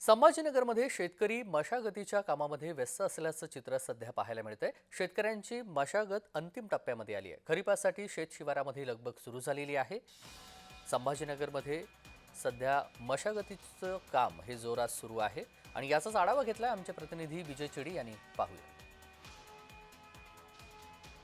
संभाजीनगरमध्ये शेतकरी मशागतीच्या कामामध्ये व्यस्त असल्याचं चित्र सध्या पाहायला मिळतंय. शेतकऱ्यांची मशागत अंतिम टप्प्यामध्ये आली आहे. खरीपासाठी शेत शिवारामध्ये लगबग सुरू झालेली आहे. संभाजीनगरमध्ये सध्या मशागतीचं काम हे जोरात सुरू आहे आणि याचाच आढावा घेतलाय आमचे प्रतिनिधी विजय चिडी यांनी. पाहूया.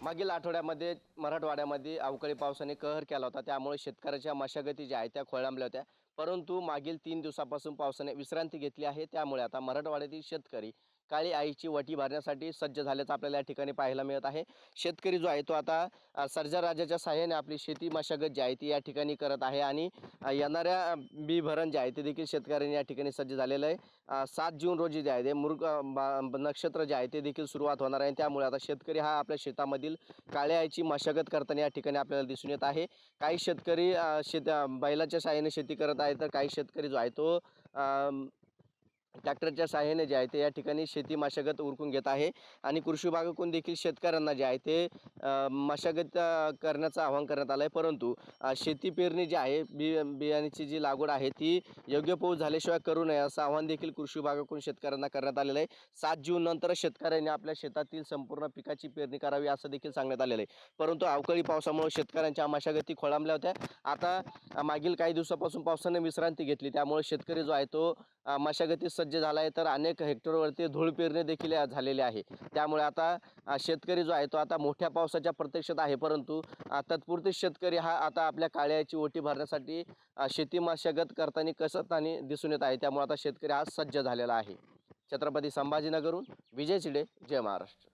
मागील आठवड्यामध्ये मराठवाड्यामध्ये अवकाळी पावसाने कहर केला होता. त्यामुळे शेतकऱ्याच्या मशागती ज्या आहेत त्या खोळंबल्या होत्या. परंतु मागील तीन दिवसापासून पावसाने विश्रांती घेतली आहे. त्यामुळे आता मराठवाड्यातील शेतकरी काळी आईची वटी भरण्यासाठी सज्ज झाल्याचं आपल्याला या ठिकाणी पाहायला मिळत आहे. शेतकरी जो आहे तो आता सर्जा राजाच्या सहाय्याने आपली शेती मशागत जी आहे ती या ठिकाणी करत आहे आणि येणाऱ्या बी भरण जे आहे ते देखील शेतकऱ्यांनी या ठिकाणी सज्ज झालेलं आहे. सात जून रोजी जे आहे ते मृग बा- नक्षत्र जे आहे ते देखील सुरुवात होणार आहे. त्यामुळे आता शेतकरी हा आपल्या शेतामधील काळ्या आईची मशागत करताना या ठिकाणी आपल्याला दिसून येत आहे. काही शेतकरी शेत बैलाच्या साहाय्याने शेती करत आहे. तर काही शेतकरी जो आहे तो ट्रॅक्टरच्या सहाय्याने जे आहे ते या ठिकाणी शेती मशागत उरकून घेत आहे आणि कृषी विभागाकडून देखील शेतकऱ्यांना जे आहे ते मशागत करण्याचं आवाहन करण्यात आलं आहे परंतु शेती पेरणी जी आहे बी बियाण्याची जी लागवड आहे ती योग्य पाऊस झाल्याशिवाय करू नये असं आवाहन देखील कृषी विभागाकडून शेतकऱ्यांना करण्यात आलेलं आहे. सात जून नंतर शेतकऱ्यांनी आपल्या शेतातील संपूर्ण पिकाची पेरणी करावी असं देखील सांगण्यात आलेलं आहे. परंतु अवकाळी पावसामुळे शेतकऱ्यांच्या मशागती खोळंबल्या होत्या. आता मागील काही दिवसापासून पावसाने विश्रांती घेतली. त्यामुळे शेतकरी जो आहे तो मशागती सज्ज सज्ज झाला आहे तर अनेक हेक्टरवरती धूळ पेरणी देखील झालेले झालेली आहे. त्यामुळे आता शेतकरी जो आहे तो आता मोठ्या पावसाच्या प्रत्यक्षात आहे. परंतु तत्पुरते शेतकरी हा आता आपल्या काळ्याची ओटी भरण्यासाठी शेती मशागत करताना कसत दिसून येत आहे. त्यामुळे आता शेतकरी आज सज्ज झालेला आहे. छत्रपती संभाजीनगरहून विजय चिडे जय महाराष्ट्र.